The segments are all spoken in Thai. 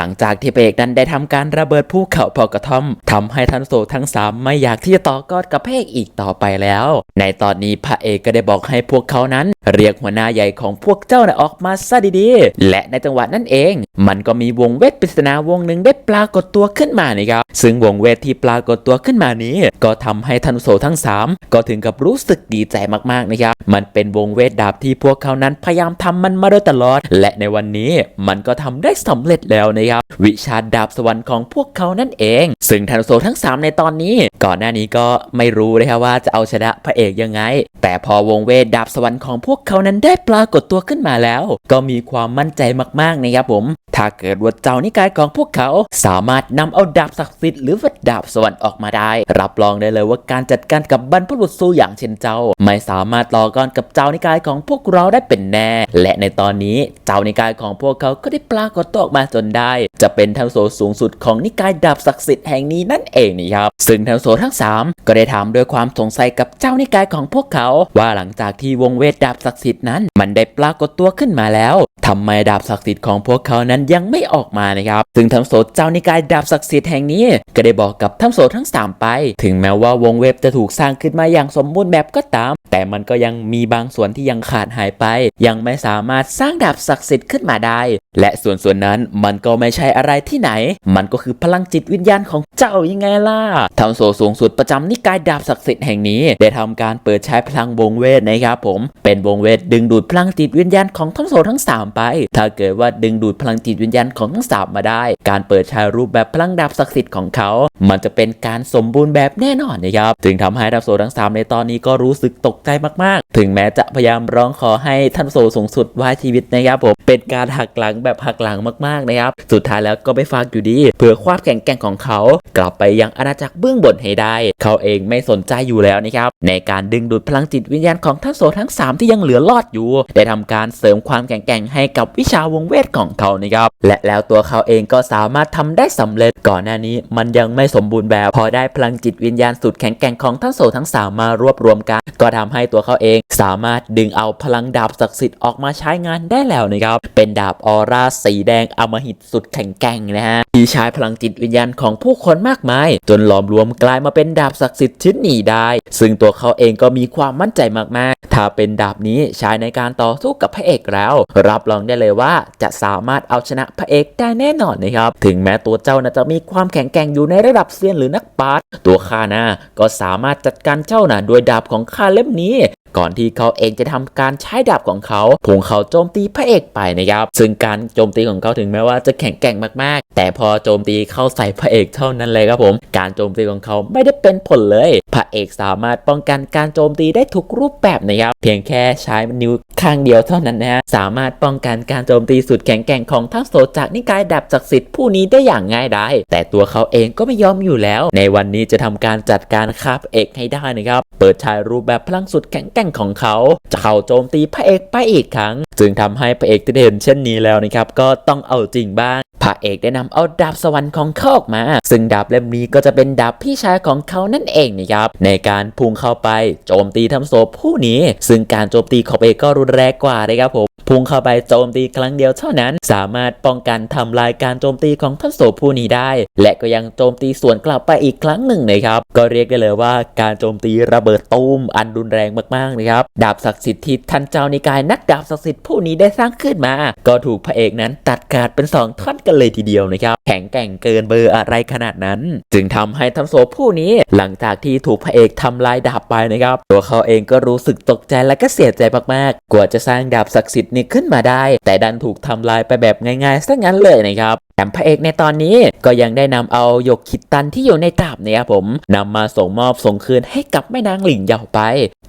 หลังจากที่พระเอกนั้นได้ทำการระเบิดภูเขาพอกระท่อมทำให้ทันโซทั้งสามไม่อยากที่จะต่อกอดกับพระเอกอีกต่อไปแล้ว ในตอนนี้พระเอกก็ได้บอกให้พวกเขานั้น เรียกหัวหน้าใหญ่ของพวกเจ้านะออกมาซะดีๆ และในจังหวะนั้นเอง มันก็มีวงเวทปริศนาวงหนึ่งได้ปรากฏตัวขึ้นมานะครับซึ่งวงเวทที่ปรากฏตัวขึ้นมานี้ ก็ทำให้ทันโซทั้ง 3 ก็ถึงกับรู้สึกดีใจมากๆนะครับมันเป็นวงเวทดาบที่พวกเขานั้นพยายามทำมันมาโดยตลอด และในวันนี้มันก็ทำได้สำเร็จแล้วนะครับวิชาดาบสวรรค์ของพวกเขานั่นเอง ซึ่งทันโซทั้ง 3 ในตอนนี้ ก่อนหน้านี้ก็ไม่รู้นะครับว่าจะเอาชนะพระเอกยังไง แต่พอวงเวทดาบสวรรค์ของพวกเขานั้นได้ปรากฏตัวขึ้นมาแล้ว ก็มีความมั่นใจมากๆนะครับผม ถ้าเกิดว่าเจ้านิกายของพวกเขา สามารถนำเอาดาบศักดิ์สิทธิ์หรือว่าดาบสวรรค์ออกมาได้ รับรองได้เลยว่าการจัดการกับบรรพบุรุษสู้อย่างเช่นเจ้า ไม่สามารถต่อกรกับเจ้านิกายของพวกเราได้เป็นแน่ และในตอนนี้เจ้านิกายของพวกเขาก็ได้ปรากฏตัวออกมาจนได้จะเป็นทังโสสูงสุดของนิกายดาบศักดิ์สิทธิ์แห่งนี้นั่นเองนี่ครับ ซึ่งทังโสทั้งสามก็ได้ถามด้วยความสงสัยกับเจ้านิกายของพวกเขา ว่าหลังจากที่วงเวทดาบศักดิ์สิทธิ์นั้น มันได้ปรากฏตัวขึ้นมาแล้ว ทำไมดาบศักดิ์สิทธิ์ของพวกเขานั้นยังไม่ออกมานะครับซึ่งทั้งโสดเจ้านิกายดาบศักดิ์สิทธิ์แห่งนี้ ก็ได้บอกกับทั้งโสดทั้งสามไป ถึงแม้ว่าวงเว็บจะถูกสร้างขึ้นมาอย่างสมบูรณ์แบบก็ตาม แต่มันก็ยังมีบางส่วนที่ยังขาดหายไป ยังไม่สามารถสร้างดาบศักดิ์สิทธิ์ขึ้นมาได้ และส่วนส่วนนั้นมันก็ไม่ใช่อะไรที่ไหน มันก็คือพลังจิตวิญญาณของเจ้ายังไงล่ะทั้งโสสูงสุดประจำนิกายดาบศักดิ์สิทธิ์แห่งนี้ ได้ทำการเปิดใช้พลังวงเวทนะครับผม เป็นวงเวทดึงดูดพลังจิตวิญญาณของทั้งโสทั้งสามไปถ้าเกิดว่าดึงดูดพลังจิตวิญญาณของทั้งสามมาได้ การเปิดใช้รูปแบบพลังดาบศักดิ์สิทธิ์ของเขา มันจะเป็นการสมบูรณ์แบบแน่นอนนะครับ จึงทำให้ดับโซทั้งสามในตอนนี้ก็รู้สึกตกใจมากถึงแม้จะพยายามร้องขอให้ท่านโซสูงสุดไว้ชีวิตนะครับผมเป็นการหักหลังแบบหักหลังมากๆนะครับ สุดท้ายแล้วก็ไม่ฝากอยู่ดี เพื่อความแข็งแกร่งของเขา กลับไปยังอาณาจักรเบื้องบนให้ได้ เขาเองไม่สนใจอยู่แล้วนะครับ ในการดึงดูดพลังจิตวิญญาณของท่านโซทั้ง 3 ที่ยังเหลือรอดอยู่ ได้ทำการเสริมความแข็งแกร่งให้กับวิชาวงเวทของเขานะครับ และแล้วตัวเขาเองก็สามารถทำได้สำเร็จก่อนหน้านี้ มันยังไม่สมบูรณ์แบบพอได้พลังจิตวิญญาณสุดแข็งแกร่งของทั้งโซทั้งสามมารวบรวมกัน ก็ทำให้ตัวเขาเองสามารถดึงเอาพลังดาบศักดิ์สิทธิ์ออกมาใช้งานได้แล้วนะครับ เป็นดาบออร่าสีแดงอมหิตสุดแข็งแกร่งนะฮะที่ใช้พลังจิตวิญญาณของผู้คนมากมาย จนหลอมรวมกลายมาเป็นดาบศักดิ์สิทธิ์ชิ้นนี้ได้ ซึ่งตัวเขาเองก็มีความมั่นใจมากๆ ถ้าเป็นดาบนี้ใช้ในการต่อสู้กับพระเอกแล้ว รับรองได้เลยว่าจะสามารถเอาชนะพระเอกได้แน่นอนนะครับ ถึงแม้ตัวเจ้านะจะมีความแข็งแกร่งอยู่ในระดับเซียนหรือนักปราชญ์ตัวข้านะก็สามารถจัดการเจ้านะด้วยดาบของข้าเล่มนี้ ก่อนที่เขาเองจะทำการใช้ดาบของเขาพุ่งเขาโจมตีพระเอกไปนะครับ ซึ่งการโจมตีของเขาถึงแม้ว่าจะแข็งแกร่งมากๆ แต่พอโจมตีเข้าใส่พระเอกเท่านั้นเลยครับผม การโจมตีของเขาไม่ได้เป็นผลเลย พระเอกสามารถป้องกันการโจมตีได้ทุกรูปแบบนะครับ เพียงแค่ใช้นิ้ว ข้างเดียวเท่านั้นนะฮะสามารถป้องกันการโจมตีสุดแข็งแกร่งของทั้งโสจากนิกายดาบศักดิ์สิทธิ์ผู้นี้ได้อย่างง่ายดายแต่ตัวเขาเองก็ไม่ยอมอยู่แล้ว ในวันนี้จะทำการจัดการฆ่าพระเอกให้ได้นะครับ เปิดใช้รูปแบบพลังสุดแข็งแกร่งของเขา จะเข้าโจมตีพระเอกไปอีกครั้ง จึงทำให้พระเอกที่ได้เห็นเช่นนี้แล้วนะครับ ก็ต้องเอาจริงบ้างพระเอกได้นำเอาดาบสวรรค์ของเขาออกมา ซึ่งดาบเล่มนี้ก็จะเป็นดาบพี่ชายของเขานั่นเองนะครับในการพุ่งเข้าไปโจมตีทำโซผู้นี้ ซึ่งการโจมตีของเอกก็รุนแรงกว่านะครับผมพุ่งเข้าไปโจมตีครั้งเดียวเท่านั้น สามารถป้องกันทำลายการโจมตีของท่านโสผู้นี้ได้ และก็ยังโจมตีสวนกลับไปอีกครั้งหนึ่งนะครับ ก็เรียกได้เลยว่าการโจมตีระเบิดตูมอันรุนแรงมากๆนะครับดาบศักดิ์สิทธิ์ที่ท่านเจ้านิกายนักดาบศักดิ์สิทธิ์ผู้นี้ได้สร้างขึ้นมา ก็ถูกพระเอกนั้นตัดขาดเป็นสองท่อนกันเลยทีเดียวนะครับแข็งแกร่งเกินเบอร์อะไรขนาดนั้น จึงทำให้ทัมโซผู้นี้หลังจากที่ถูกพระเอกทำลายดาบไปนะครับตัวเขาเองก็รู้สึกตกใจและก็เสียใจมากกว่าจะสร้างดาบศักดิ์สิทธิ์นี้ขึ้นมาได้ แต่ดันถูกทำลายไปแบบง่ายๆซะงั้นเลยนะครับแถมพระเอกในตอนนี้ก็ยังได้นำเอาหยกคิดตันที่อยู่ในดาบเนี่ยครับผมนำมาส่งมอบส่งคืนให้กับแม่นางหลิงเยาไป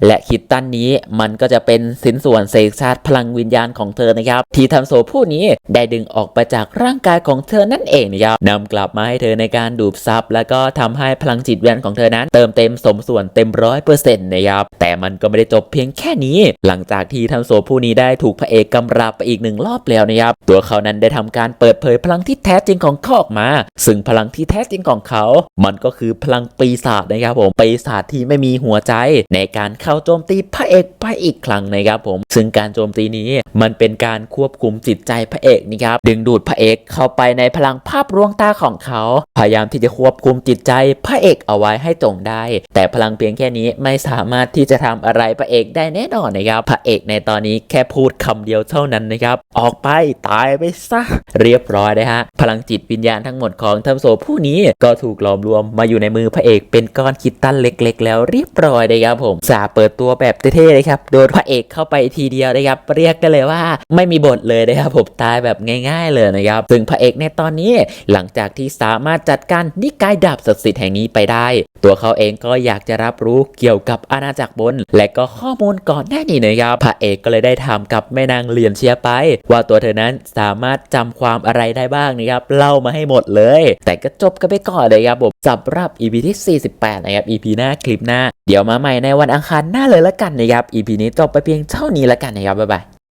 และคิดตันนี้มันก็จะเป็นสินส่วนเสกชาติพลังวิญญาณของเธอนะครับที่ทำโซผู้นี้ได้ดึงออกไปจากร่างกายของเธอนั่นเองนะครับนำกลับมาให้เธอในการดูดซับแล้วก็ทำให้พลังจิตวิญญาณของเธอนั้น เติมเต็มสมส่วนเต็มร้อยเปอร์เซ็นต์นะครับแต่มันก็ไม่ได้จบเพียงแค่นี้ หลังจากที่ทำโซผู้นี้ได้ถูกพระเอกกำราบไปอีกหนึ่งรอบแล้วนะครับ ตัวเขานั้นได้ทำการเปิดเผยพลังที่แท้จริงของเขาออกมา ซึ่งพลังที่แท้จริงของเขา มันก็คือพลังปีศาจนะครับผม ปีศาจที่ไม่มีหัวใจ ในการเข้าโจมตีพระเอกไปอีกครั้งนะครับผม ซึ่งการโจมตีนี้มันเป็นการควบคุมจิตใจพระเอกนะครับ ดึงดูดพระเอกเข้าไปในพลังภาพลวงตาของเขา พยายามที่จะควบคุมจิตใจพระเอกเอาไว้ให้จงได้ แต่พลังเพียงแค่นี้ไม่สามารถที่จะทำอะไรพระเอกได้แน่นอนนะครับ พระเอกในตอนนี้แค่พูดคำเดียวเท่านั้นนะครับ ออกไปตายไปซะเรียบร้อยนะฮะ พลังจิตวิญญาณทั้งหมดของทัมโซผู้นี้ก็ถูกหลอมรวมมาอยู่ในมือพระเอกเป็นก้อนคิดตันเล็ก ๆ แล้วเรียบร้อยนะครับผมสาเปิดตัวแบบเท่ๆเลยครับโดนพระเอกเข้าไปทีเดียวนะครับเรียกได้เลยว่า ไม่มีบทเลยนะครับผมตายแบบง่าย ๆ เลยนะครับซึ่งพระเอกในตอนนี้หลังจากที่สามารถจัดการนิกายดาบศักดิ์สิทธิ์แห่งนี้ไปได้ ตัวเขาเองก็อยากจะรับรู้เกี่ยวกับอาณาจักรบน และก็ข้อมูลก่อนหน้านี้นะครับพระเอกก็เลยได้ถามกับแม่นางเหลียนเชียไป ว่าตัวเธอนั้นสามารถจำความอะไรได้บ้างนะครับเล่ามาให้หมดเลย แต่ก็จบกันไปก่อนเลยครับผมสำหรับ EP ที่ 48 นะครับ EP หน้าคลิปหน้า เดี๋ยวมาใหม่ในวันอังคารหน้าเลยละกันนะครับ EP นี้จบไปเพียงเท่านี้ละกันนะครับบ๊ายบาย